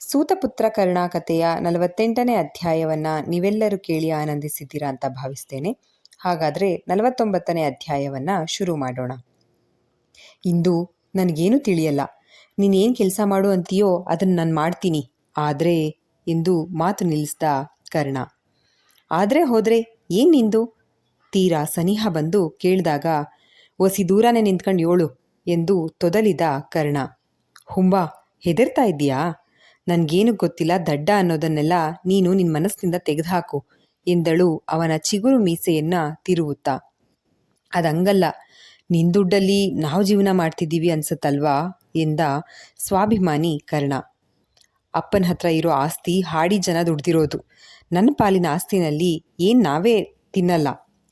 ಸೂತಪುತ್ರ ಕರುಣಾಕಥೆಯ ನಲವತ್ತೆಂಟನೇ ಅಧ್ಯಾಯವನ್ನು ನೀವೆಲ್ಲರೂ ಕೇಳಿ ಆನಂದಿಸಿದ್ದೀರಾ ಅಂತ ಭಾವಿಸ್ತೇನೆ. ಹಾಗಾದರೆ ನಲವತ್ತೊಂಬತ್ತನೇ ಅಧ್ಯಾಯವನ್ನು ಶುರು ಮಾಡೋಣ. ಇಂದು ನನಗೇನು ತಿಳಿಯಲ್ಲ. ನೀನೇನು ಕೆಲಸ ಮಾಡು ಅಂತೀಯೋ ಅದನ್ನು ನಾನು ಮಾಡ್ತೀನಿ. ಆದರೆ ಎಂದು ಮಾತು ನಿಲ್ಲಿಸ್ದ ಕರ್ಣ. ಆದರೆ ಹೋದರೆ ಏನು ನಿಂದು? ತೀರಾ ಸನಿಹ ಬಂದು ಕೇಳಿದಾಗ ಒಸಿ ದೂರನೇ ನಿಂತ್ಕೊಂಡು ಏಳು ಎಂದು ತೊದಲಿದ ಕರ್ಣ. ಹುಂಬಾ, ಹೆದರ್ತಾ ಇದ್ದೀಯಾ? ನನಗೇನು ಗೊತ್ತಿಲ್ಲ, ದಡ್ಡ ಅನ್ನೋದನ್ನೆಲ್ಲ ನೀನು ನಿನ್ನ ಮನಸ್ಸಿನಿಂದ ತೆಗೆದುಹಾಕು, ಎಂದಳು ಅವನ ಚಿಗುರು ಮೀಸೆಯನ್ನ ತಿರುವುತ್ತಾ. ಅದಂಗಲ್ಲ, ನಿನ್ ದುಡ್ಡಲ್ಲಿ ನಾವು ಜೀವನ ಮಾಡ್ತಿದ್ದೀವಿ ಅನ್ಸುತ್ತಲ್ವಾ? ಎಂದ ಸ್ವಾಭಿಮಾನಿ ಕರ್ಣ. ಅಪ್ಪನ ಹತ್ರ ಇರೋ ಆಸ್ತಿ ಹಾಡಿ ಜನ ದುಡ್ದಿರೋದು. ನನ್ನ ಪಾಲಿನ ಆಸ್ತಿನಲ್ಲಿ ಏನು ನಾವೇ ತಿನ್ನಲ್ಲ.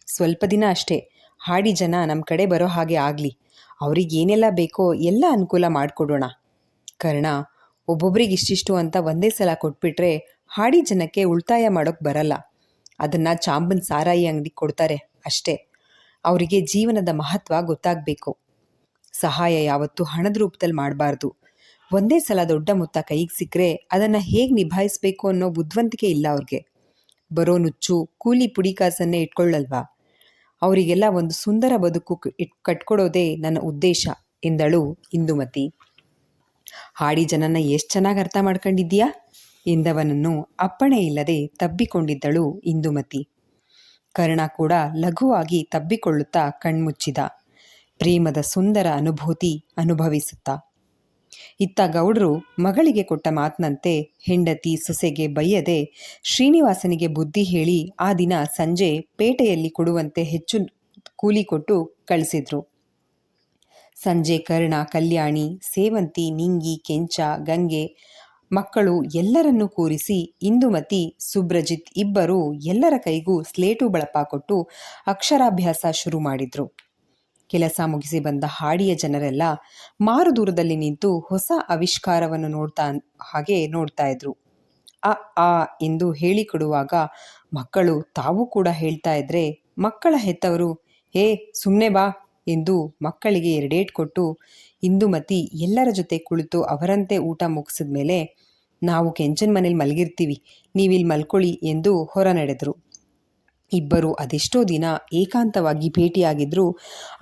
ಸ್ವಲ್ಪ ದಿನ ಅಷ್ಟೇ, ಹಾಡಿ ಜನ ನಮ್ಮ ಕಡೆ ಬರೋ ಹಾಗೆ ಆಗಲಿ. ಅವ್ರಿಗೇನೆಲ್ಲ ಬೇಕೋ ಎಲ್ಲ ಅನುಕೂಲ ಮಾಡಿಕೊಡೋಣ. ಕರ್ಣ ಒಬ್ಬೊಬ್ರಿಗೆ ಇಷ್ಟಿಷ್ಟು ಅಂತ ಒಂದೇ ಸಲ ಕೊಟ್ಬಿಟ್ರೆ ಹಾಡಿ ಜನಕ್ಕೆ ಉಳಿತಾಯ ಮಾಡೋಕೆ ಬರಲ್ಲ. ಅದನ್ನು ಚಾಂಬನ್ ಸಾರಾಯಿ ಅಂಗಡಿ ಕೊಡ್ತಾರೆ ಅಷ್ಟೇ. ಅವರಿಗೆ ಜೀವನದ ಮಹತ್ವ ಗೊತ್ತಾಗಬೇಕು. ಸಹಾಯ ಯಾವತ್ತೂ ಹಣದ ರೂಪದಲ್ಲಿ ಮಾಡಬಾರ್ದು. ಒಂದೇ ಸಲ ದೊಡ್ಡ ಮೊತ್ತ ಕೈಗೆ ಸಿಕ್ಕರೆ ಅದನ್ನು ಹೇಗೆ ನಿಭಾಯಿಸಬೇಕು ಅನ್ನೋ ಬುದ್ಧಿವಂತಿಕೆ ಇಲ್ಲ ಅವ್ರಿಗೆ. ಬರೋ ನುಚ್ಚು, ಕೂಲಿ ಪುಡಿ ಕಾಸನ್ನೇ ಇಟ್ಕೊಳ್ಳಲ್ವಾ? ಅವರಿಗೆಲ್ಲ ಒಂದು ಸುಂದರ ಬದುಕು ಕಟ್ಕೊಡೋದೇ ನನ್ನ ಉದ್ದೇಶ ಎಂದಳು ಇಂದುಮತಿ. ಹಾಡಿ ಜನನ ಎಷ್ಟು ಚೆನ್ನಾಗಿ ಅರ್ಥ ಮಾಡ್ಕೊಂಡಿದ್ದೀಯಾ? ಎಂದವನನ್ನು ಅಪ್ಪಣೆ ಇಲ್ಲದೆ ತಬ್ಬಿಕೊಂಡಿದ್ದಳು ಇಂದುಮತಿ. ಕರ್ಣ ಕೂಡ ಲಘುವಾಗಿ ತಬ್ಬಿಕೊಳ್ಳುತ್ತಾ ಕಣ್ಮುಚ್ಚಿದ. ಪ್ರೇಮದ ಸುಂದರ ಅನುಭೂತಿ ಅನುಭವಿಸುತ್ತಾ. ಇತ್ತ ಗೌಡ್ರು ಮಗಳಿಗೆ ಕೊಟ್ಟ ಮಾತಿನಂತೆ ಹೆಂಡತಿ ಸೊಸೆಗೆ ಬಯ್ಯದೆ ಶ್ರೀನಿವಾಸನಿಗೆ ಬುದ್ಧಿ ಹೇಳಿ ಆ ದಿನ ಸಂಜೆ ಪೇಟೆಯಲ್ಲಿ ಕೊಡುವಂತೆ ಹೆಚ್ಚು ಕೂಲಿ ಕೊಟ್ಟು ಕಳಿಸಿದ್ರು. ಸಂಜೆ ಕರ್ಣ, ಕಲ್ಯಾಣಿ, ಸೇವಂತಿ, ನಿಂಗಿ, ಕೆಂಚ, ಗಂಗೆ ಮಕ್ಕಳು ಎಲ್ಲರನ್ನೂ ಕೂರಿಸಿ ಇಂದುಮತಿ, ಸುಬ್ರಜಿತ್ ಇಬ್ಬರು ಎಲ್ಲರ ಕೈಗೂ ಸ್ಲೇಟು ಬಳಪ ಕೊಟ್ಟು ಅಕ್ಷರಾಭ್ಯಾಸ ಶುರು ಮಾಡಿದ್ರು. ಕೆಲಸ ಮುಗಿಸಿ ಬಂದ ಹಾಡಿಯ ಜನರೆಲ್ಲ ಮಾರು ದೂರದಲ್ಲಿ ನಿಂತು ಹೊಸ ಆವಿಷ್ಕಾರವನ್ನು ನೋಡ್ತಾ ಹಾಗೆ ನೋಡ್ತಾ ಇದ್ರು. ಅ, ಆ ಎಂದು ಹೇಳಿಕೊಡುವಾಗ ಮಕ್ಕಳು ತಾವು ಕೂಡ ಹೇಳ್ತಾ ಇದ್ರೆ ಮಕ್ಕಳ ಹೆತ್ತವರು, ಹೇ ಸುಮ್ಮನೆ ಬಾ ಎಂದು ಮಕ್ಕಳಿಗೆ ಎರಡೇಟ್ ಕೊಟ್ಟು ಇಂದುಮತಿ ಎಲ್ಲರ ಜೊತೆ ಕುಳಿತು ಅವರಂತೆ ಊಟ ಮುಗಿಸಿದ ಮೇಲೆ, ನಾವು ಕೆಂಚನ್ ಮನೇಲಿ ಮಲಗಿರ್ತೀವಿ ನೀವಿಲ್ಲಿ ಮಲ್ಕೊಳ್ಳಿ ಎಂದು ಹೊರ ನಡೆದರು ಇಬ್ಬರು ಅದೆಷ್ಟೋ ದಿನ ಏಕಾಂತವಾಗಿ ಭೇಟಿಯಾಗಿದ್ರು,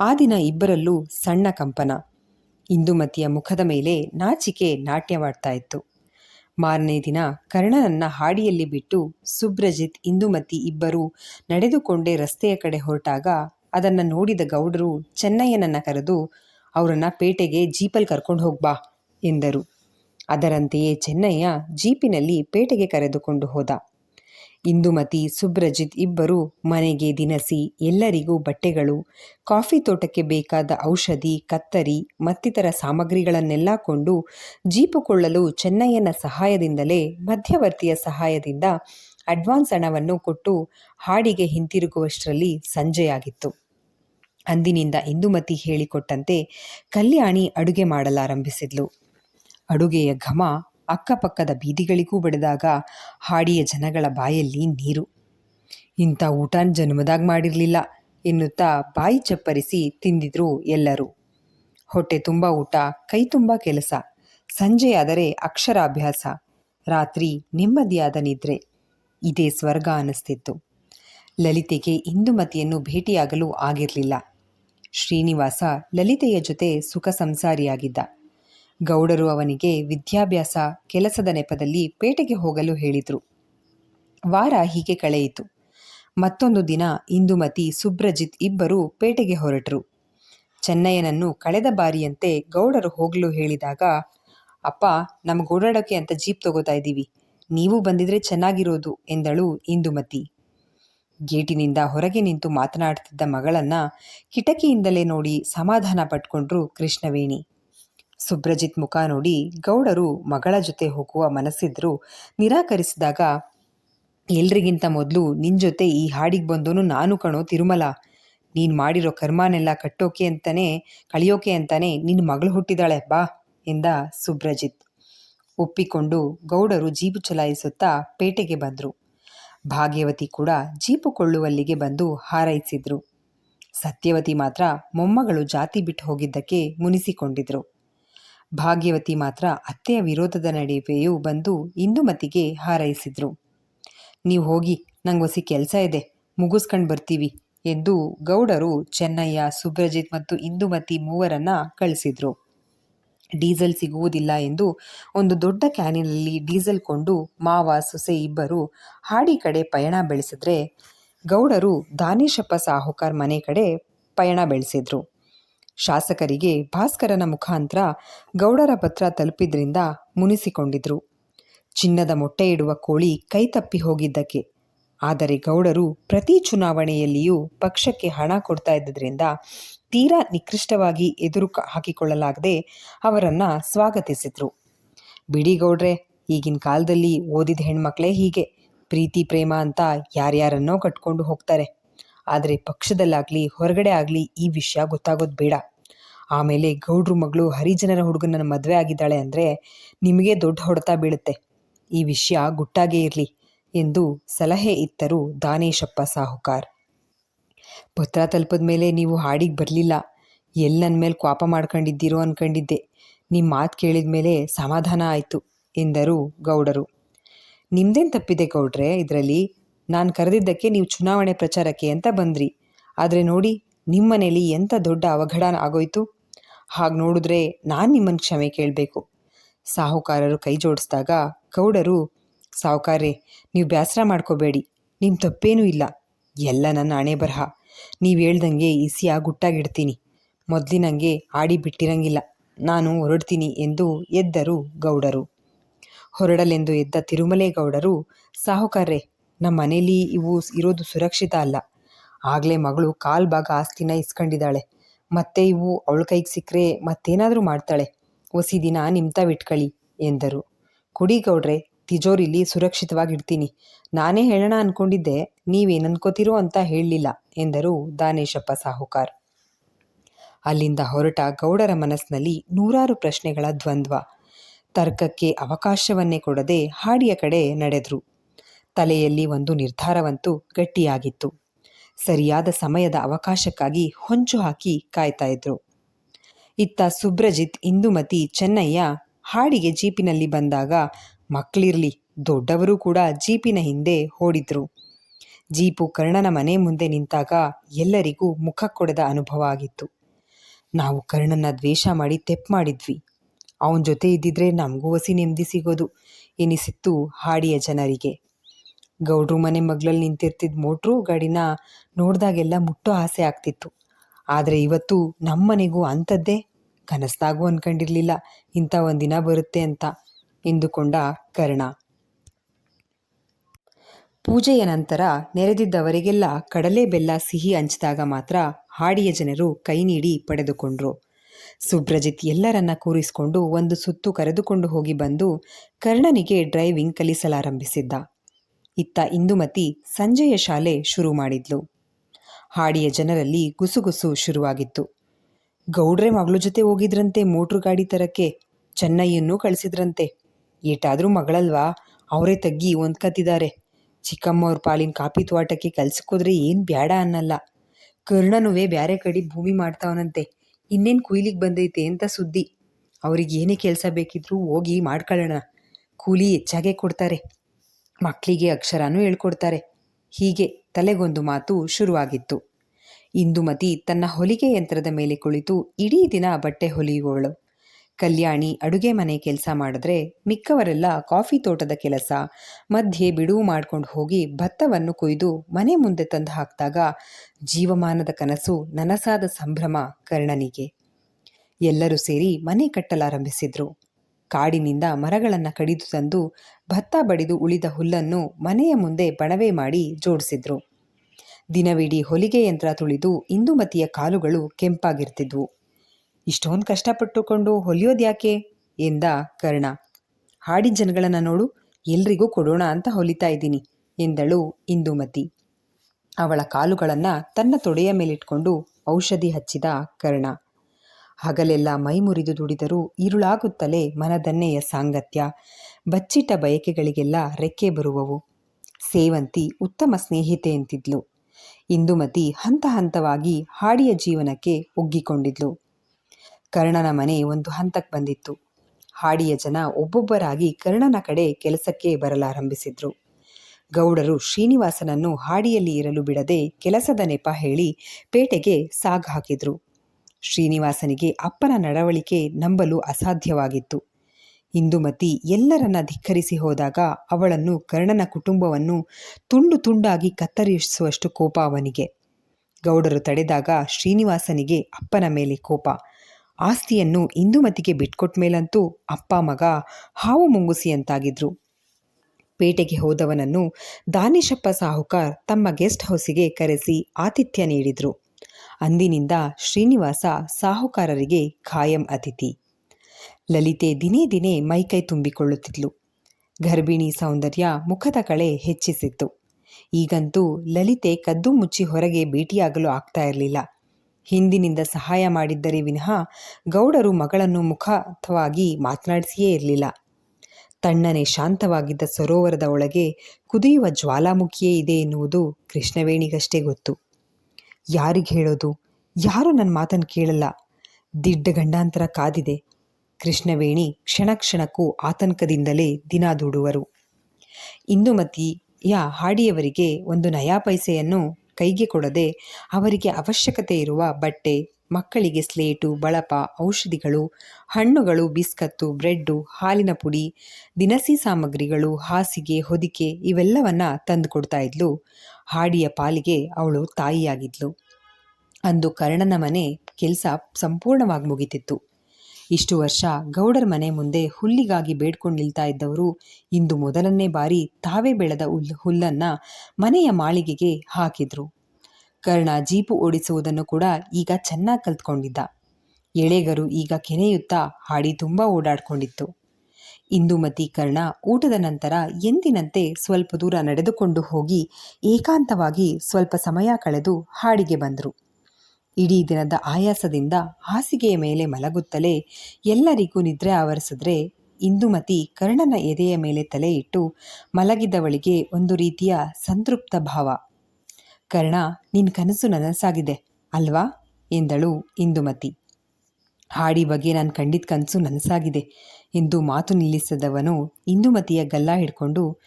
ಆ ದಿನ ಇಬ್ಬರಲ್ಲೂ ಸಣ್ಣ ಕಂಪನ. ಇಂದುಮತಿಯ ಮುಖದ ಮೇಲೆ ನಾಚಿಕೆ ನಾಟ್ಯವಾಡ್ತಾ ಇತ್ತು ಮಾರನೇ ದಿನ ಕರ್ಣನನ್ನ ಹಾಡಿಯಲ್ಲಿ ಬಿಟ್ಟು ಸುಬ್ರಜಿತ್ ಇಂದುಮತಿ ಇಬ್ಬರು ನಡೆದುಕೊಂಡೇ ರಸ್ತೆಯ ಕಡೆ ಹೊರಟಾಗ ಅದನ್ನು ನೋಡಿದ ಗೌಡರು ಚೆನ್ನಯ್ಯನನ್ನ ಕರೆದು, ಅವರನ್ನ ಪೇಟೆಗೆ ಜೀಪಲ್ಲಿ ಕರ್ಕೊಂಡು ಹೋಗ್ಬಾ ಎಂದರು. ಅದರಂತೆಯೇ ಚೆನ್ನಯ್ಯ ಜೀಪಿನಲ್ಲಿ ಪೇಟೆಗೆ ಕರೆದುಕೊಂಡು ಹೋದ. ಇಂದುಮತಿ, ಸುಬ್ರಜಿತ್ ಇಬ್ಬರು ಮನೆಗೆ ದಿನಸಿ, ಎಲ್ಲರಿಗೂ ಬಟ್ಟೆಗಳು, ಕಾಫಿ ತೋಟಕ್ಕೆ ಬೇಕಾದ ಔಷಧಿ, ಕತ್ತರಿ, ಮತ್ತಿತರ ಸಾಮಗ್ರಿಗಳನ್ನೆಲ್ಲ ಕೊಂಡು ಜೀಪು ಕೊಳ್ಳಲು ಚೆನ್ನಯ್ಯನ ಸಹಾಯದಿಂದಲೇ ಮಧ್ಯವರ್ತಿಯ ಸಹಾಯದಿಂದ ಅಡ್ವಾನ್ಸ್ ಹಣವನ್ನು ಕೊಟ್ಟು ಹಾಡಿಗೆ ಹಿಂತಿರುಗುವಷ್ಟರಲ್ಲಿ ಸಂಜೆಯಾಗಿತ್ತು. ಅಂದಿನಿಂದ ಇಂದುಮತಿ ಹೇಳಿಕೊಟ್ಟಂತೆ ಕಲ್ಯಾಣಿ ಅಡುಗೆ ಮಾಡಲಾರಂಭಿಸಿದ್ಲು. ಅಡುಗೆಯ ಘಮ ಅಕ್ಕಪಕ್ಕದ ಬೀದಿಗಳಿಗೂ ಬಡಿದಾಗ ಹಾಡಿಯ ಜನಗಳ ಬಾಯಲ್ಲಿ ನೀರು. ಇಂಥ ಊಟ ಜನ್ಮದಾಗ ಮಾಡಿರಲಿಲ್ಲ ಎನ್ನುತ್ತಾ ಬಾಯಿ ಚಪ್ಪರಿಸಿ ತಿಂದಿದ್ರು ಎಲ್ಲರೂ. ಹೊಟ್ಟೆ ತುಂಬ ಊಟ, ಕೈ ತುಂಬ ಕೆಲಸ ಸಂಜೆಯಾದರೆ ಅಕ್ಷರಾಭ್ಯಾಸ, ರಾತ್ರಿ ನೆಮ್ಮದಿಯಾದ ನಿದ್ರೆ. ಇದೇ ಸ್ವರ್ಗ ಅನ್ನಿಸ್ತಿತ್ತು. ಲಲಿತೆಗೆ ಇಂದುಮತಿಯನ್ನು ಭೇಟಿಯಾಗಲು ಆಗಿರಲಿಲ್ಲ. ಶ್ರೀನಿವಾಸ ಲಲಿತೆಯ ಜೊತೆ ಸುಖ ಸಂಸಾರಿಯಾಗಿದ್ದ. ಗೌಡರು ಅವನಿಗೆ ವಿದ್ಯಾಭ್ಯಾಸ ಕೆಲಸದ ನೆಪದಲ್ಲಿ ಪೇಟೆಗೆ ಹೋಗಲು ಹೇಳಿದರು. ವಾರ ಹೀಗೆ ಕಳೆಯಿತು. ಮತ್ತೊಂದು ದಿನ ಇಂದುಮತಿ, ಸುಬ್ರಜಿತ್ ಇಬ್ಬರೂ ಪೇಟೆಗೆ ಹೊರಟರು. ಚೆನ್ನಯ್ಯನನ್ನು ಕಳೆದ ಬಾರಿಯಂತೆ ಗೌಡರು ಹೋಗಲು ಹೇಳಿದಾಗ, ಅಪ್ಪ, ನಮ್ಗೆ ಓಡಾಡೋಕೆ ಅಂತ ಜೀಪ್ ತಗೋತಾ ಇದ್ದೀವಿ ನೀವು ಬಂದಿದ್ರೆ ಚೆನ್ನಾಗಿರೋದು ಎಂದಳು ಇಂದುಮತಿ. ಗೇಟಿನಿಂದ ಹೊರಗೆ ನಿಂತು ಮಾತನಾಡ್ತಿದ್ದ ಮಗಳನ್ನ ಕಿಟಕಿಯಿಂದಲೇ ನೋಡಿ ಸಮಾಧಾನ ಪಟ್ಕೊಂಡ್ರು ಕೃಷ್ಣವೇಣಿ. ಸುಬ್ರಜಿತ್ ಮುಖ ನೋಡಿ ಗೌಡರು ಮಗಳ ಜೊತೆ ಹೋಗುವ ಮನಸ್ಸಿದ್ರು. ನಿರಾಕರಿಸಿದಾಗ, ಎಲ್ರಿಗಿಂತ ಮೊದಲು ನಿನ್ನ ಜೊತೆ ಈ ಹಾಡಿಗೆ ಬಂದೋನು ನಾನು ಕಣೋ ತಿರುಮಲ. ನೀನು ಮಾಡಿರೋ ಕರ್ಮನೆಲ್ಲ ಕಟ್ಟೋಕೆ ಅಂತಾನೆ, ಕಳಿಯೋಕೆ ಅಂತಾನೆ ನಿನ್ನ ಮಗಳು ಹುಟ್ಟಿದಾಳೆ, ಬಾ ಎಂದ ಸುಬ್ರಜಿತ್. ಒಪ್ಪಿಕೊಂಡು ಗೌಡರು ಜೀಪು ಚಲಾಯಿಸುತ್ತಾ ಪೇಟೆಗೆ ಬಂದರು. ಭಾಗ್ಯವತಿ ಕೂಡ ಜೀಪು ಕೊಳ್ಳುವಲ್ಲಿಗೆ ಬಂದು ಹಾರೈಸಿದ್ರು. ಸತ್ಯವತಿ ಮಾತ್ರ ಮೊಮ್ಮಗಳು ಜಾತಿ ಬಿಟ್ಟು ಹೋಗಿದ್ದಕ್ಕೆ ಮುನಿಸಿಕೊಂಡಿದ್ರು. ಭಾಗ್ಯವತಿ ಮಾತ್ರ ಅತ್ತೆಯ ವಿರೋಧದ ನಡುವೆಯೂ ಬಂದು ಇಂದುಮತಿಗೆ ಹಾರೈಸಿದ್ರು. ನೀವು ಹೋಗಿ, ನಂಗೆ ಹೊಸಿ ಕೆಲಸ ಇದೆ, ಮುಗಿಸ್ಕೊಂಡು ಬರ್ತೀವಿ ಎಂದು ಗೌಡರು ಚೆನ್ನಯ್ಯ, ಸುಬ್ರಜಿತ್ ಮತ್ತು ಇಂದುಮತಿ ಮೂವರನ್ನ ಕಳಿಸಿದ್ರು. ಡೀಸೆಲ್ ಸಿಗುವುದಿಲ್ಲ ಎಂದು ಒಂದು ದೊಡ್ಡ ಕ್ಯಾನಿನಲ್ಲಿ ಡೀಸೆಲ್ ಕೊಂಡು ಮಾವ, ಸೊಸೆ ಇಬ್ಬರು ಹಾಡಿ ಕಡೆ ಪಯಣ ಬೆಳೆಸಿದ್ರೆ ಗೌಡರು ದಾನೇಶಪ್ಪ ಸಾಹುಕಾರ್ ಮನೆ ಕಡೆ ಪಯಣ ಬೆಳೆಸಿದ್ರು. ಶಾಸಕರಿಗೆ ಭಾಸ್ಕರನ ಮುಖಾಂತರ ಗೌಡರ ಪತ್ರ ತಲುಪಿದ್ರಿಂದ ಮುನಿಸಿಕೊಂಡಿದ್ರು. ಚಿನ್ನದ ಮೊಟ್ಟೆ ಇಡುವ ಕೋಳಿ ಕೈತಪ್ಪಿ ಹೋಗಿದ್ದಕ್ಕೆ ಆದರೆ ಗೌಡರು ಪ್ರತಿ ಚುನಾವಣೆಯಲ್ಲಿಯೂ ಪಕ್ಷಕ್ಕೆ ಹಣ ಕೊಡ್ತಾ ಇದ್ದರಿಂದ ತೀರಾ ನಿಕೃಷ್ಟವಾಗಿ ಎದುರು ಹಾಕಿಕೊಳ್ಳಲಾಗದೆ ಅವರನ್ನು ಸ್ವಾಗತಿಸಿದ್ರು. ಬಿಡಿ ಗೌಡ್ರೆ, ಈಗಿನ ಕಾಲದಲ್ಲಿ ಓದಿದ ಹೆಣ್ಮಕ್ಳೇ ಹೀಗೆ. ಪ್ರೀತಿ, ಪ್ರೇಮ ಅಂತ ಯಾರ್ಯಾರನ್ನೋ ಕಟ್ಕೊಂಡು ಹೋಗ್ತಾರೆ. ಆದರೆ ಪಕ್ಷದಲ್ಲಾಗಲಿ, ಹೊರಗಡೆ ಆಗಲಿ ಈ ವಿಷಯ ಗೊತ್ತಾಗೋದು ಬೇಡ. ಆಮೇಲೆ ಗೌಡ್ರ ಮಗಳು ಹರಿಜನರ ಹುಡುಗನ ಮದುವೆ ಆಗಿದ್ದಾಳೆ ಅಂದರೆ ನಿಮಗೆ ದೊಡ್ಡ ಹೊಡೆತ ಬೀಳುತ್ತೆ. ಈ ವಿಷಯ ಗುಟ್ಟಾಗೇ ಇರಲಿ. ಎಂದು ಸಲಹೆ ಇತ್ತರು ದಾನೇಶಪ್ಪ ಸಾಹುಕಾರ್. ಪತ್ರ ತಲುಪದ ಮೇಲೆ ನೀವು ಹಾಡಿಗೆ ಬರಲಿಲ್ಲ. ಎಲ್ಲಿ ನನ್ನ ಮೇಲೆ ಕ್ವಾಪ ಮಾಡ್ಕೊಂಡಿದ್ದೀರೋ ಅನ್ಕೊಂಡಿದ್ದೆ. ನಿಮ್ಮ ಮಾತು ಕೇಳಿದ ಮೇಲೆ ಸಮಾಧಾನ ಆಯಿತು ಎಂದರು ಗೌಡರು. ನಿಮ್ದೇನು ತಪ್ಪಿದೆ ಗೌಡ್ರೆ ಇದರಲ್ಲಿ? ನಾನು ಕರೆದಿದ್ದಕ್ಕೆ ನೀವು ಚುನಾವಣೆ ಪ್ರಚಾರಕ್ಕೆ ಅಂತ ಬಂದ್ರಿ. ಆದರೆ ನೋಡಿ ನಿಮ್ಮ ಮನೇಲಿ ಎಂಥ ದೊಡ್ಡ ಅವಘಡ ಆಗೋಯ್ತು? ಹಾಗೆ ನೋಡಿದ್ರೆ ನಾನು ನಿಮ್ಮನ್ನು ಕ್ಷಮೆ ಕೇಳಬೇಕು. ಸಾಹುಕಾರರು ಕೈ ಜೋಡಿಸಿದಾಗ ಗೌಡರು ಸಾಹುಕಾರ್ರೆ ನೀವು ಬೇಸರ ಮಾಡ್ಕೋಬೇಡಿ. ನಿಮ್ಮ ತಪ್ಪೇನೂ ಇಲ್ಲ. ಎಲ್ಲ ನನ್ನ ಹಣೆ ಬರಹ. ನೀವು ಹೇಳ್ದಂಗೆ ಇಸಿಯ ಗುಟ್ಟಾಗಿಡ್ತೀನಿ. ಮೊದಲಿನಂಗೆ ಆಡಿ ಬಿಟ್ಟಿರಂಗಿಲ್ಲ. ನಾನು ಹೊರಡ್ತೀನಿ ಎಂದು ಎದ್ದರು ಗೌಡರು. ಹೊರಡಲೆಂದು ಎದ್ದ ತಿರುಮಲೇಗೌಡರು ಸಾಹುಕಾರ್ರೆ ನಮ್ಮ ಮನೇಲಿ ಇವು ಇರೋದು ಸುರಕ್ಷಿತ ಅಲ್ಲ. ಆಗಲೇ ಮಗಳು ಕಾಲ್ ಭಾಗ ಆಸ್ತಿನ ಇಸ್ಕೊಂಡಿದ್ದಾಳೆ. ಮತ್ತೆ ಇವು ಅವಳ ಕೈಗೆ ಸಿಕ್ಕರೆ ಮತ್ತೇನಾದರೂ ಮಾಡ್ತಾಳೆ. ಹೊಸಿ ದಿನ ನಿಮ್ತಾವಿಟ್ಕೊಳ್ಳಿ ಎಂದರು. ಕುಡಿ ಗೌಡ್ರೆ ತಿಜೋರಿಲಿ ಸುರಕ್ಷಿತವಾಗಿಡ್ತೀನಿ ನಾನೇ ಹೇಳೋಣ ಅನ್ಕೊಂಡಿದ್ದೆ, ನೀವೇನು ಅನ್ಕೋತೀರೋ ಅಂತ ಹೇಳಲಿಲ್ಲ, ಎಂದರು ದಾನೇಶಪ್ಪ ಸಾಹುಕಾರ್. ಅಲ್ಲಿಂದ ಹೊರಟ ಗೌಡರ ಮನಸ್ಸಿನಲ್ಲಿ ನೂರಾರು ಪ್ರಶ್ನೆಗಳ ದ್ವಂದ್ವ. ತರ್ಕಕ್ಕೆ ಅವಕಾಶವನ್ನೇ ಕೊಡದೆ ಹಾಡಿಯ ಕಡೆ ನಡೆದ್ರು. ತಲೆಯಲ್ಲಿ ಒಂದು ನಿರ್ಧಾರವಂತೂ ಗಟ್ಟಿಯಾಗಿತ್ತು. ಸರಿಯಾದ ಸಮಯದ ಅವಕಾಶಕ್ಕಾಗಿ ಹೊಂಚು ಹಾಕಿ ಕಾಯ್ತಾ ಇದ್ರು. ಇತ್ತ ಸುಬ್ರಜಿತ್ ಇಂದುಮತಿ ಚೆನ್ನಯ್ಯ ಹಾಡಿಗೆ ಜೀಪಿನಲ್ಲಿ ಬಂದಾಗ ಮಕ್ಕಳಿರ್ಲಿ ದೊಡ್ಡವರು ಕೂಡ ಜೀಪಿನ ಹಿಂದೆ ಓಡಿದ್ರು. ಜೀಪು ಕರ್ಣನ ಮನೆ ಮುಂದೆ ನಿಂತಾಗ ಎಲ್ಲರಿಗೂ ಮುಖ ಕೊಡದ ಅನುಭವ ಆಗಿತ್ತು. ನಾವು ಕರ್ಣನ ದ್ವೇಷ ಮಾಡಿ ತೆಪ್ ಮಾಡಿದ್ವಿ. ಅವನ ಜೊತೆ ಇದ್ದಿದ್ರೆ ನಮಗೂ ಹಸಿ ನೆಮ್ಮದಿ ಸಿಗೋದು ಎನಿಸಿತ್ತು ಹಾಡಿಯ ಜನರಿಗೆ. ಗೌಡ್ರು ಮನೆ ಮಗ್ಳಲ್ಲಿ ನಿಂತಿರ್ತಿದ್ದ ಮೋಟ್ರು ಗಾಡಿನ ನೋಡಿದಾಗೆಲ್ಲ ಮುಟ್ಟೋ ಆಸೆ ಆಗ್ತಿತ್ತು. ಆದರೆ ಇವತ್ತು ನಮ್ಮನೆಗೂ ಅಂಥದ್ದೇ ಕನಸ್ದಾಗೂ ಅನ್ಕೊಂಡಿರಲಿಲ್ಲ, ಇಂಥ ಒಂದಿನ ಬರುತ್ತೆ ಅಂತ. ಎಂದುಕೊಂಡ ಕರ್ಣ. ಪೂಜೆಯ ನಂತರ ನೆರೆದಿದ್ದವರಿಗೆಲ್ಲ ಕಡಲೆ ಬೆಲ್ಲ ಸಿಹಿ ಹಂಚಿದಾಗ ಮಾತ್ರ ಹಾಡಿಯ ಜನರು ಕೈ ನೀಡಿ ಪಡೆದುಕೊಂಡ್ರು. ಸುಬ್ರಜಿತ್ ಎಲ್ಲರನ್ನ ಕೂರಿಸಿಕೊಂಡು ಒಂದು ಸುತ್ತು ಕರೆದುಕೊಂಡು ಹೋಗಿ ಬಂದು ಕರ್ಣನಿಗೆ ಡ್ರೈವಿಂಗ್ ಕಲಿಸಲಾರಂಭಿಸಿದ್ದ. ಇತ್ತ ಇಂದುಮತಿ ಸಂಜೆಯ ಶಾಲೆ ಶುರು ಮಾಡಿದ್ಲು. ಹಾಡಿಯ ಜನರಲ್ಲಿ ಗುಸುಗುಸು ಶುರುವಾಗಿತ್ತು. ಗೌಡ್ರೆ ಮಗಳ ಜೊತೆ ಹೋಗಿದ್ರಂತೆ ಮೋಟ್ರು ಗಾಡಿ ತರಕ್ಕೆ, ಚೆನ್ನೈಯನ್ನೂ ಕಳಿಸಿದ್ರಂತೆ. ಏಟಾದ್ರೂ ಮಗಳಲ್ವಾ? ಅವರೇ ತಗ್ಗಿ ಹೊಂದ್ಕತಿದ್ದಾರೆ ಚಿಕ್ಕಮ್ಮವ್ರ ಪಾಲಿನ ಕಾಪಿ ತೋಟಕ್ಕೆ ಕೆಲ್ಸಕ್ಕೋದ್ರೆ ಏನು ಬ್ಯಾಡ ಅನ್ನಲ್ಲ. ಕರ್ಣನುವೆ ಬ್ಯಾರೆ ಕಡೆ ಭೂಮಿ ಮಾಡ್ತಾವನಂತೆ. ಇನ್ನೇನು ಕುಯ್ಲಿಗೆ ಬಂದೈತೆ ಅಂತ ಸುದ್ದಿ. ಅವ್ರಿಗೆ ಏನೇ ಕೆಲಸ ಬೇಕಿದ್ರು ಹೋಗಿ ಮಾಡ್ಕೊಳ್ಳೋಣ ಕೂಲಿ ಹೆಚ್ಚಾಗೆ ಕೊಡ್ತಾರೆ. ಮಕ್ಕಳಿಗೆ ಅಕ್ಷರನೂ ಹೇಳ್ಕೊಡ್ತಾರೆ. ಹೀಗೆ ತಲೆಗೊಂದು ಮಾತು ಶುರುವಾಗಿತ್ತು. ಇಂದುಮತಿ ತನ್ನ ಹೊಲಿಗೆ ಯಂತ್ರದ ಮೇಲೆ ಕುಳಿತು ಇಡೀ ದಿನ ಬಟ್ಟೆ ಹೊಲಿಯುವವಳು. ಕಲ್ಯಾಣಿ ಅಡುಗೆ ಮನೆ ಕೆಲಸ ಮಾಡಿದ್ರೆ ಮಿಕ್ಕವರೆಲ್ಲ ಕಾಫಿ ತೋಟದ ಕೆಲಸ, ಮಧ್ಯೆ ಬಿಡುವು ಮಾಡ್ಕೊಂಡು ಹೋಗಿ ಭತ್ತವನ್ನು ಕೊಯ್ದು ಮನೆ ಮುಂದೆ ತಂದು ಹಾಕಿದಾಗ ಜೀವಮಾನದ ಕನಸು ನನಸಾದ ಸಂಭ್ರಮ, ಕರ್ಣನಿಗೆ. ಎಲ್ಲರೂ ಸೇರಿ ಮನೆ ಕಟ್ಟಲಾರಂಭಿಸಿದ್ರು. ಕಾಡಿನಿಂದ ಮರಗಳನ್ನು ಕಡಿದು ತಂದು ಭತ್ತ ಬಡಿದು ಉಳಿದ ಹುಲ್ಲನ್ನು ಮನೆಯ ಮುಂದೆ ಬಣವೆ ಮಾಡಿ ಜೋಡಿಸಿದ್ರು. ದಿನವಿಡೀ ಹೊಲಿಗೆ ಯಂತ್ರ ತುಳಿದು ಇಂದುಮತಿಯ ಕಾಲುಗಳು ಕೆಂಪಾಗಿರ್ತಿದ್ವು. ಇಷ್ಟೊಂದು ಕಷ್ಟಪಟ್ಟುಕೊಂಡು ಹೊಲಿಯೋದು ಯಾಕೆ? ಎಂದ ಕರ್ಣ. ಹಾಡಿ ಜನಗಳನ್ನು ನೋಡು, ಎಲ್ರಿಗೂ ಕೊಡೋಣ ಅಂತ ಹೊಲಿತಾ ಇದ್ದೀನಿ, ಎಂದಳು ಇಂದುಮತಿ. ಅವಳ ಕಾಲುಗಳನ್ನು ತನ್ನ ತೊಡೆಯ ಮೇಲಿಟ್ಕೊಂಡು ಔಷಧಿ ಹಚ್ಚಿದ ಕರ್ಣ. ಹಗಲೆಲ್ಲ ಮೈ ಮುರಿದು ದುಡಿದರೂ ಇರುಳಾಗುತ್ತಲೇ ಮನದನ್ನೆಯ ಸಾಂಗತ್ಯ, ಬಚ್ಚಿಟ್ಟ ಬಯಕೆಗಳಿಗೆಲ್ಲ ರೆಕ್ಕೆ ಬರುವವು. ಸೇವಂತಿ ಉತ್ತಮ ಸ್ನೇಹಿತೆ ಅಂತಿದ್ಲು. ಇಂದುಮತಿ ಹಂತ ಹಂತವಾಗಿ ಹಾಡಿಯ ಜೀವನಕ್ಕೆ ಒಗ್ಗಿಕೊಂಡಿದ್ಲು. ಕರ್ಣನ ಮನೆ ಒಂದು ಹಂತಕ್ಕೆ ಬಂದಿತ್ತು. ಹಾಡಿಯ ಜನ ಒಬ್ಬೊಬ್ಬರಾಗಿ ಕರ್ಣನ ಕಡೆ ಕೆಲಸಕ್ಕೆ ಬರಲಾರಂಭಿಸಿದ್ರು. ಗೌಡರು ಶ್ರೀನಿವಾಸನನ್ನು ಹಾಡಿಯಲ್ಲಿ ಇರಲು ಬಿಡದೆ ಕೆಲಸದ ನೆಪ ಹೇಳಿ ಪೇಟೆಗೆ ಸಾಗ್ ಹಾಕಿದ್ರು. ಶ್ರೀನಿವಾಸನಿಗೆ ಅಪ್ಪನ ನಡವಳಿಕೆ ನಂಬಲು ಅಸಾಧ್ಯವಾಗಿತ್ತು. ಇಂದುಮತಿ ಎಲ್ಲರನ್ನ ಧಿಕ್ಕರಿಸಿ ಹೋದಾಗ ಅವಳನ್ನು ಕರ್ಣನ ಕುಟುಂಬವನ್ನು ತುಂಡು ತುಂಡಾಗಿ ಕತ್ತರಿಸುವಷ್ಟು ಕೋಪ ಅವನಿಗೆ. ಗೌಡರು ತಡೆದಾಗ ಶ್ರೀನಿವಾಸನಿಗೆ ಅಪ್ಪನ ಮೇಲೆ ಕೋಪ. ಆಸ್ತಿಯನ್ನು ಇಂದುಮತಿಗೆ ಬಿಟ್ಕೊಟ್ಟ ಮೇಲಂತೂ ಅಪ್ಪ ಮಗ ಹಾವು ಮುಂಗುಸಿಯಂತಾಗಿದ್ರು ಪೇಟೆಗೆ ಹೋದವನನ್ನು ದಾನಿಶಪ್ಪ ಸಾಹುಕಾರ್ ತಮ್ಮ ಗೆಸ್ಟ್ ಹೌಸಿಗೆ ಕರೆಸಿ ಆತಿಥ್ಯ ನೀಡಿದ್ರು. ಅಂದಿನಿಂದ ಶ್ರೀನಿವಾಸ ಸಾಹುಕಾರರಿಗೆ ಖಾಯಂ ಅತಿಥಿ. ಲಲಿತೆ ದಿನೇ ದಿನೇ ಮೈಕೈ ತುಂಬಿಕೊಳ್ಳುತ್ತಿದ್ಲು. ಗರ್ಭಿಣಿ ಸೌಂದರ್ಯ ಮುಖದ ಕಳೆ ಹೆಚ್ಚಿಸಿತ್ತು. ಈಗಂತೂ ಲಲಿತೆ ಕದ್ದು ಮುಚ್ಚಿ ಹೊರಗೆ ಭೇಟಿಯಾಗಲು ಆಗ್ತಾ ಇರಲಿಲ್ಲ. ಹಿಂದಿನಿಂದ ಸಹಾಯ ಮಾಡಿದ್ದರೆ ವಿನಃ ಗೌಡರು ಮಗಳನ್ನು ಮುಖಾರ್ಥವಾಗಿ ಮಾತನಾಡಿಸಿಯೇ ಇರಲಿಲ್ಲ. ತಣ್ಣನೆ ಶಾಂತವಾಗಿದ್ದ ಸರೋವರದ ಒಳಗೆ ಕುದಿಯುವ ಜ್ವಾಲಾಮುಖಿಯೇ ಇದೆ ಎನ್ನುವುದು ಕೃಷ್ಣವೇಣಿಗಷ್ಟೇ ಗೊತ್ತು. ಯಾರಿಗೆ ಹೇಳೋದು? ಯಾರೂ ನನ್ನ ಮಾತನ್ನು ಕೇಳಲ್ಲ? ದಿಡ್ಡ ಗಂಡಾಂತರ ಕಾದಿದೆ. ಕೃಷ್ಣವೇಣಿ ಕ್ಷಣ ಕ್ಷಣಕ್ಕೂ ಆತಂಕದಿಂದಲೇ ದಿನ ದೂಡುವರು. ಇಂದುಮತಿಯ ಹಾಡಿಯವರಿಗೆ ಒಂದು ನಯಾ ಪೈಸೆಯನ್ನು ಕೈಗೆ ಕೊಡದೆ ಅವರಿಗೆ ಅವಶ್ಯಕತೆ ಇರುವ ಬಟ್ಟೆ, ಮಕ್ಕಳಿಗೆ ಸ್ಲೇಟು, ಬಳಪ, ಔಷಧಿಗಳು, ಹಣ್ಣುಗಳು, ಬಿಸ್ಕತ್ತು, ಬ್ರೆಡ್ಡು, ಹಾಲಿನ ಪುಡಿ, ದಿನಸಿ ಸಾಮಗ್ರಿಗಳು, ಹಾಸಿಗೆ, ಹೊದಿಕೆ ಇವೆಲ್ಲವನ್ನ ತಂದು ಕೊಡ್ತಾ ಇದ್ಲು. ಹಾಡಿಯ ಪಾಲಿಗೆ ಅವಳು ತಾಯಿಯಾಗಿದ್ಲು. ಅಂದು ಕರ್ಣನ ಮನೆ ಕೆಲಸ ಸಂಪೂರ್ಣವಾಗಿ ಮುಗಿತಿತ್ತು. ಇಷ್ಟು ವರ್ಷ ಗೌಡರ ಮನೆ ಮುಂದೆ ಹುಲ್ಲಿಗಾಗಿ ಬೇಡ್ಕೊಂಡು ನಿಲ್ತಾ ಇದ್ದವರು ಇಂದು ಮೊದಲನೇ ಬಾರಿ ತಾವೇ ಬೆಳೆದ ಹುಲ್ ಹುಲ್ಲನ್ನ ಮನೆಯ ಮಾಳಿಗೆಗೆ ಹಾಕಿದ್ರು. ಕರ್ಣ ಜೀಪು ಓಡಿಸುವುದನ್ನು ಕೂಡ ಈಗ ಚೆನ್ನಾಗಿ ಕಲ್ತ್ಕೊಂಡಿದ್ದ. ಎಳೆಗರು ಈಗ ಕೆನೆಯುತ್ತಾ ಹಾಡಿ ತುಂಬ ಓಡಾಡ್ಕೊಂಡಿತ್ತು. ಇಂದುಮತಿ ಕರ್ಣ ಊಟದ ನಂತರ ಎಂದಿನಂತೆ ಸ್ವಲ್ಪ ದೂರ ನಡೆದುಕೊಂಡು ಹೋಗಿ ಏಕಾಂತವಾಗಿ ಸ್ವಲ್ಪ ಸಮಯ ಕಳೆದು ಹಾಡಿಗೆ ಬಂದರು. ಇಡೀ ದಿನದ ಆಯಾಸದಿಂದ ಹಾಸಿಗೆಯ ಮೇಲೆ ಮಲಗುತ್ತಲೇ ಎಲ್ಲರಿಗೂ ನಿದ್ರೆ ಆವರಿಸಿದ್ರೆ ಇಂದುಮತಿ ಕರ್ಣನ ಎದೆಯ ಮೇಲೆ ತಲೆ ಇಟ್ಟು ಮಲಗಿದವಳಿಗೆ ಒಂದು ರೀತಿಯ ಸಂತೃಪ್ತ ಭಾವ. ಕರ್ಣ ನಿನ್ನ ಕನಸು ನನಸಾಗಿದೆ ಅಲ್ವಾ? ಎಂದಳು ಇಂದುಮತಿ. ಹಾಡಿ ಬಗ್ಗೆ ನಾನು ಕಂಡಿದ್ದ ಕನಸು ನನಸಾಗಿದೆ ಎಂದು ಮಾತು ನಿಲ್ಲಿಸದವನು ಇಂದುಮತಿಯ ಗಲ್ಲ ಹಿಡ್ಕೊಂಡು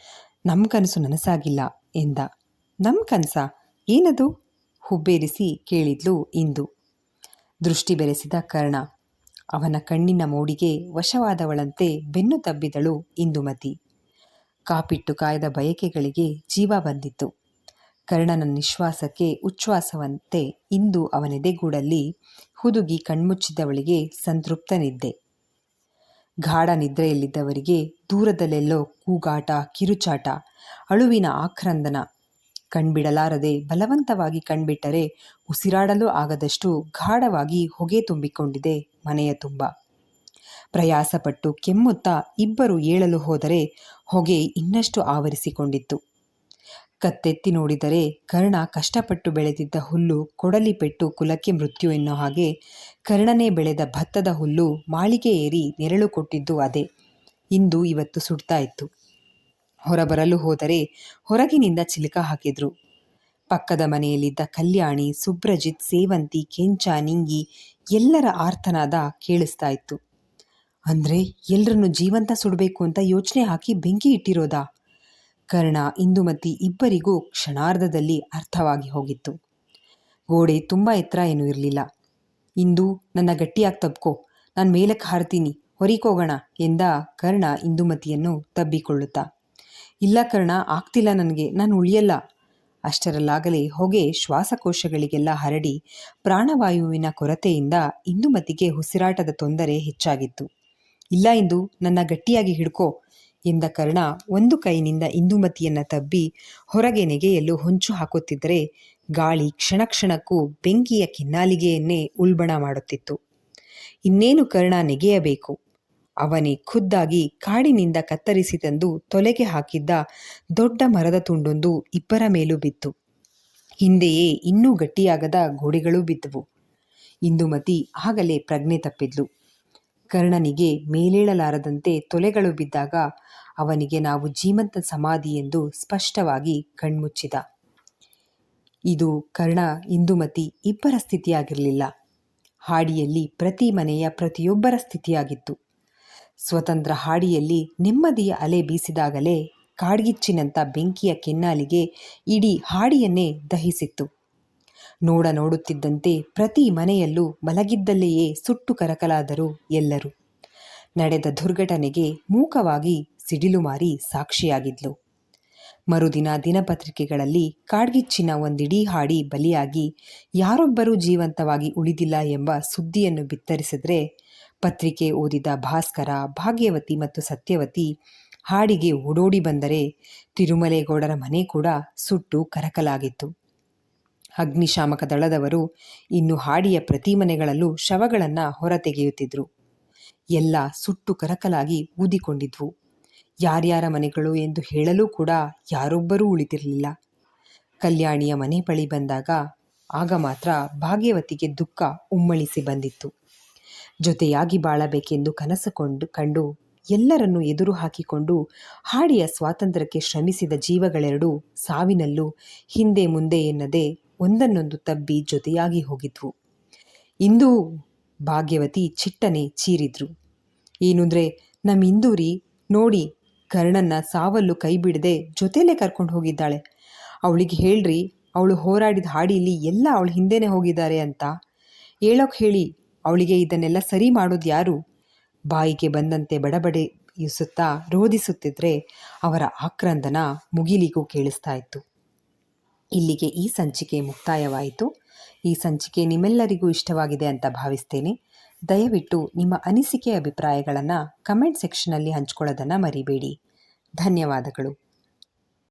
ನಮ್ಮ ಕನಸು ನನಸಾಗಿಲ್ಲ ಎಂದ. ನಮ್ಮ ಕನಸ? ಏನದು? ಹುಬ್ಬೇರಿಸಿ ಕೇಳಿದ್ಲು ಇಂದು. ದೃಷ್ಟಿ ಬೆರೆಸಿದ ಕರ್ಣ. ಅವನ ಕಣ್ಣಿನ ಮೋಡಿಗೆ ವಶವಾದವಳಂತೆ ಬೆನ್ನು ತಬ್ಬಿದಳು ಇಂದುಮತಿ. ಕಾಪಿಟ್ಟು ಕಾಯದ ಬಯಕೆಗಳಿಗೆ ಜೀವ ಬಂದಿತ್ತು. ಕರ್ಣನ ನಿಶ್ವಾಸಕ್ಕೆ ಉಚ್ಛ್ವಾಸವಂತೆ ಇಂದು ಅವನೆದೆಗೂಡಲ್ಲಿ ಹುದುಗಿ ಕಣ್ಮುಚ್ಚಿದವಳಿಗೆ ಸಂತೃಪ್ತನಿದ್ದೆ. ಗಾಢ ನಿದ್ರೆಯಲ್ಲಿದ್ದವರಿಗೆ ದೂರದಲ್ಲೆಲ್ಲೋ ಕೂಗಾಟ ಕಿರುಚಾಟ, ಅಳುವಿನ ಆಕ್ರಂದನ ಕಣ್ಬಿಡಲಾರದೆ ಬಲವಂತವಾಗಿ ಕಣ್ಬಿಟ್ಟರೆ ಉಸಿರಾಡಲು ಆಗದಷ್ಟು ಗಾಢವಾಗಿ ಹೊಗೆ ತುಂಬಿಕೊಂಡಿದೆ ಮನೆಯ ತುಂಬ. ಪ್ರಯಾಸಪಟ್ಟು ಕೆಮ್ಮುತ್ತಾ ಇಬ್ಬರು ಏಳಲು ಹೋದರೆ ಹೊಗೆ ಇನ್ನಷ್ಟು ಆವರಿಸಿಕೊಂಡಿತ್ತು. ಕತ್ತೆತ್ತಿ ನೋಡಿದರೆ ಕರ್ಣ ಕಷ್ಟಪಟ್ಟು ಬೆಳೆದಿದ್ದ ಹುಲ್ಲು ಕೊಡಲಿ ಪೆಟ್ಟು ಕುಲಕ್ಕೆ ಮೃತ್ಯು ಎನ್ನೋ ಹಾಗೆ ಕರ್ಣನೇ ಬೆಳೆದ ಭತ್ತದ ಹುಲ್ಲು ಮಾಳಿಗೆ ಏರಿ ನೆರಳು ಕೊಟ್ಟಿದ್ದು ಅದೇ. ಇಂದು ಇವತ್ತು ಸುಡ್ತಾ ಇತ್ತು. ಹೊರಬರಲು ಹೋದರೆ ಹೊರಗಿನಿಂದ ಚಿಲಕ ಹಾಕಿದ್ರು. ಪಕ್ಕದ ಮನೆಯಲ್ಲಿದ್ದ ಕಲ್ಯಾಣಿ, ಸುಬ್ರಜಿತ್, ಸೇವಂತಿ, ಕೆಂಚ, ನಿಂಗಿ ಎಲ್ಲರ ಆರ್ತನಾದ ಕೇಳಿಸ್ತಾ ಇತ್ತು. ಅಂದ್ರೆ ಎಲ್ಲರನ್ನು ಜೀವಂತ ಸುಡಬೇಕು ಅಂತ ಯೋಚನೆ ಹಾಕಿ ಬೆಂಕಿ ಇಟ್ಟಿರೋದಾ? ಕರ್ಣ ಇಂದುಮತಿ ಇಬ್ಬರಿಗೂ ಕ್ಷಣಾರ್ಧದಲ್ಲಿ ಅರ್ಥವಾಗಿ ಹೋಗಿತ್ತು. ಗೋಡೆ ತುಂಬ ಎತ್ತರ ಏನೂ ಇರಲಿಲ್ಲ. ಇಂದು ನನ್ನ ಗಟ್ಟಿಯಾಗಿ ತಬ್ಕೋ, ನಾನು ಮೇಲಕ್ಕೆ ಹಾರ್ತೀನಿ ಹೊರಿಕೋಗೋಣ ಎಂದ ಕರ್ಣ ಇಂದುಮತಿಯನ್ನು ತಬ್ಬಿಕೊಳ್ಳುತ್ತಾ. ಇಲ್ಲ ಕರ್ಣ, ಆಗ್ತಿಲ್ಲ ನನಗೆ, ನಾನು ಉಳಿಯಲ್ಲ. ಅಷ್ಟರಲ್ಲಾಗಲೇ ಹೊಗೆ ಶ್ವಾಸಕೋಶಗಳಿಗೆಲ್ಲ ಹರಡಿ ಪ್ರಾಣವಾಯುವಿನ ಕೊರತೆಯಿಂದ ಇಂದುಮತಿಗೆ ಉಸಿರಾಟದ ತೊಂದರೆ ಹೆಚ್ಚಾಗಿತ್ತು. ಇಲ್ಲ ಇಂದು ನನ್ನ ಗಟ್ಟಿಯಾಗಿ ಹಿಡ್ಕೋ ಎಂದ ಕರ್ಣ ಒಂದು ಕೈನಿಂದ ಇಂದುಮತಿಯನ್ನು ತಬ್ಬಿ ಹೊರಗೆ ನೆಗೆಯಲು ಹೊಂಚು ಹಾಕುತ್ತಿದ್ದರೆ ಗಾಳಿ ಕ್ಷಣ ಕ್ಷಣಕ್ಕೂ ಬೆಂಕಿಯ ಕಿನ್ನಾಲಿಗೆಯನ್ನೇ ಉಲ್ಬಣ ಮಾಡುತ್ತಿತ್ತು. ಇನ್ನೇನು ಕರ್ಣ ನೆಗೆಯಬೇಕು? ಅವನೇ ಖುದ್ದಾಗಿ ಕಾಡಿನಿಂದ ಕತ್ತರಿಸಿ ತಂದು ತೊಲೆಗೆ ಹಾಕಿದ್ದ ದೊಡ್ಡ ಮರದ ತುಂಡೊಂದು ಇಬ್ಬರ ಮೇಲೂ ಬಿತ್ತು. ಹಿಂದೆಯೇ ಇನ್ನೂ ಗಟ್ಟಿಯಾಗದ ಗೋಡೆಗಳೂ ಬಿದ್ದವು. ಇಂದುಮತಿ ಆಗಲೇ ಪ್ರಜ್ಞೆ ತಪ್ಪಿದ್ಲು. ಕರ್ಣನಿಗೆ ಮೇಲೇಳಲಾರದಂತೆ ತೊಲೆಗಳು ಬಿದ್ದಾಗ ಅವನಿಗೆ ನಾವು ಜೀವಂತ ಸಮಾಧಿ ಎಂದು ಸ್ಪಷ್ಟವಾಗಿ ಕಣ್ಮುಚ್ಚಿದ. ಇದು ಕರ್ಣ ಇಂದುಮತಿ ಇಬ್ಬರ ಸ್ಥಿತಿಯಾಗಿರಲಿಲ್ಲ. ಹಾಡಿಯಲ್ಲಿ ಪ್ರತಿ ಮನೆಯ ಪ್ರತಿಯೊಬ್ಬರ ಸ್ಥಿತಿಯಾಗಿತ್ತು. ಸ್ವತಂತ್ರ ಹಾಡಿಯಲ್ಲಿ ನೆಮ್ಮದಿಯ ಅಲೆ ಬೀಸಿದಾಗಲೇ ಕಾಡ್ಗಿಚ್ಚಿನಂಥ ಬೆಂಕಿಯ ಕೆನ್ನಾಲಿಗೆ ಇಡೀ ಹಾಡಿಯನ್ನೇ ದಹಿಸಿತ್ತು. ನೋಡ ನೋಡುತ್ತಿದ್ದಂತೆ ಪ್ರತಿ ಮನೆಯಲ್ಲೂ ಮಲಗಿದ್ದಲ್ಲೆಯೇ ಸುಟ್ಟು ಕರಕಲಾದರು ಎಲ್ಲರೂ. ನಡೆದ ದುರ್ಘಟನೆಗೆ ಮೂಕವಾಗಿ ಸಿಡಿಲು ಮಾರಿ ಸಾಕ್ಷಿಯಾಗಿದ್ಲು. ಮರುದಿನ ದಿನಪತ್ರಿಕೆಗಳಲ್ಲಿ ಕಾಡ್ಗಿಚ್ಚಿನ ಒಂದಿಡೀ ಹಾಡಿ ಬಲಿಯಾಗಿ ಯಾರೊಬ್ಬರೂ ಜೀವಂತವಾಗಿ ಉಳಿದಿಲ್ಲ ಎಂಬ ಸುದ್ದಿಯನ್ನು ಬಿತ್ತರಿಸಿದ್ರೆ ಪತ್ರಿಕೆ ಓದಿದ ಭಾಸ್ಕರ, ಭಾಗ್ಯವತಿ ಮತ್ತು ಸತ್ಯವತಿ ಹಾಡಿಗೆ ಓಡೋಡಿ ಬಂದರೆ ತಿರುಮಲೇಗೌಡರ ಮನೆ ಕೂಡ ಸುಟ್ಟು ಕರಕಲಾಗಿತ್ತು. ಅಗ್ನಿಶಾಮಕ ದಳದವರು ಇನ್ನು ಹಾಡಿಯ ಪ್ರತಿ ಮನೆಗಳಲ್ಲೂ ಶವಗಳನ್ನು ಹೊರತೆಗೆಯುತ್ತಿದ್ರು. ಎಲ್ಲ ಸುಟ್ಟು ಕರಕಲಾಗಿ ಊದಿಕೊಂಡಿದ್ವು. ಯಾರ್ಯಾರ ಮನೆಗಳು ಎಂದು ಹೇಳಲು ಕೂಡ ಯಾರೊಬ್ಬರೂ ಉಳಿದಿರಲಿಲ್ಲ. ಕಲ್ಯಾಣಿಯ ಮನೆ ಬಳಿ ಬಂದಾಗ ಆಗ ಮಾತ್ರ ಭಾಗ್ಯವತಿಗೆ ದುಃಖ ಉಮ್ಮಳಿಸಿ ಬಂದಿತ್ತು. ಜೊತೆಯಾಗಿ ಬಾಳಬೇಕೆಂದು ಕನಸುಕೊಂಡು ಕಂಡು ಎಲ್ಲರನ್ನೂ ಎದುರು ಹಾಕಿಕೊಂಡು ಹಾಡಿಯ ಸ್ವಾತಂತ್ರ್ಯಕ್ಕೆ ಶ್ರಮಿಸಿದ ಜೀವಗಳೆರಡೂ ಸಾವಿನಲ್ಲೂ ಹಿಂದೆ ಮುಂದೆ ಎನ್ನದೆ ಒಂದನ್ನೊಂದು ತಬ್ಬಿ ಜೊತೆಯಾಗಿ ಹೋಗಿದ್ವು ಇಂದು ಭಾಗ್ಯವತಿ ಚಿಟ್ಟನೆ ಚೀರಿದ್ರು. ಏನಂದ್ರೆ ನಮ್ಮ ಇಂದೂರಿ ನೋಡಿ ಕರ್ಣನ್ನ ಸಾವಲ್ಲೂ ಕೈ ಬಿಡದೆ ಜೊತೆಲೇ ಕರ್ಕೊಂಡು ಹೋಗಿದ್ದಾಳೆ. ಅವಳಿಗೆ ಹೇಳ್ರಿ, ಅವಳು ಹೋರಾಡಿದ ಹಾಡಿಯಲ್ಲಿ ಎಲ್ಲ ಅವಳು ಹಿಂದೆನೇ ಹೋಗಿದ್ದಾರೆ ಅಂತ. ಹೇಳೋಕೆ ಹೇಳಿ ಅವಳಿಗೆ ಇದನ್ನೆಲ್ಲ ಸರಿ ಮಾಡೋದು ಯಾರು? ಬಾಯಿಗೆ ಬಂದಂತೆ ಬಡಬಡೆಯಿಸುತ್ತಾ ರೋಧಿಸುತ್ತಿದ್ರೆ ಅವರ ಆಕ್ರಂದನ ಮುಗಿಲಿಗೂ ಕೇಳಿಸ್ತಾ ಇತ್ತು. ಇಲ್ಲಿಗೆ ಈ ಸಂಚಿಕೆ ಮುಕ್ತಾಯವಾಯಿತು. ಈ ಸಂಚಿಕೆ ನಿಮ್ಮೆಲ್ಲರಿಗೂ ಇಷ್ಟವಾಗಿದೆ ಅಂತ ಭಾವಿಸ್ತೇನೆ. ದಯವಿಟ್ಟು ನಿಮ್ಮ ಅನಿಸಿಕೆ ಅಭಿಪ್ರಾಯಗಳನ್ನು ಕಮೆಂಟ್ ಸೆಕ್ಷನಲ್ಲಿ ಹಂಚ್ಕೊಳ್ಳೋದನ್ನು ಮರಿಬೇಡಿ. ಧನ್ಯವಾದಗಳು.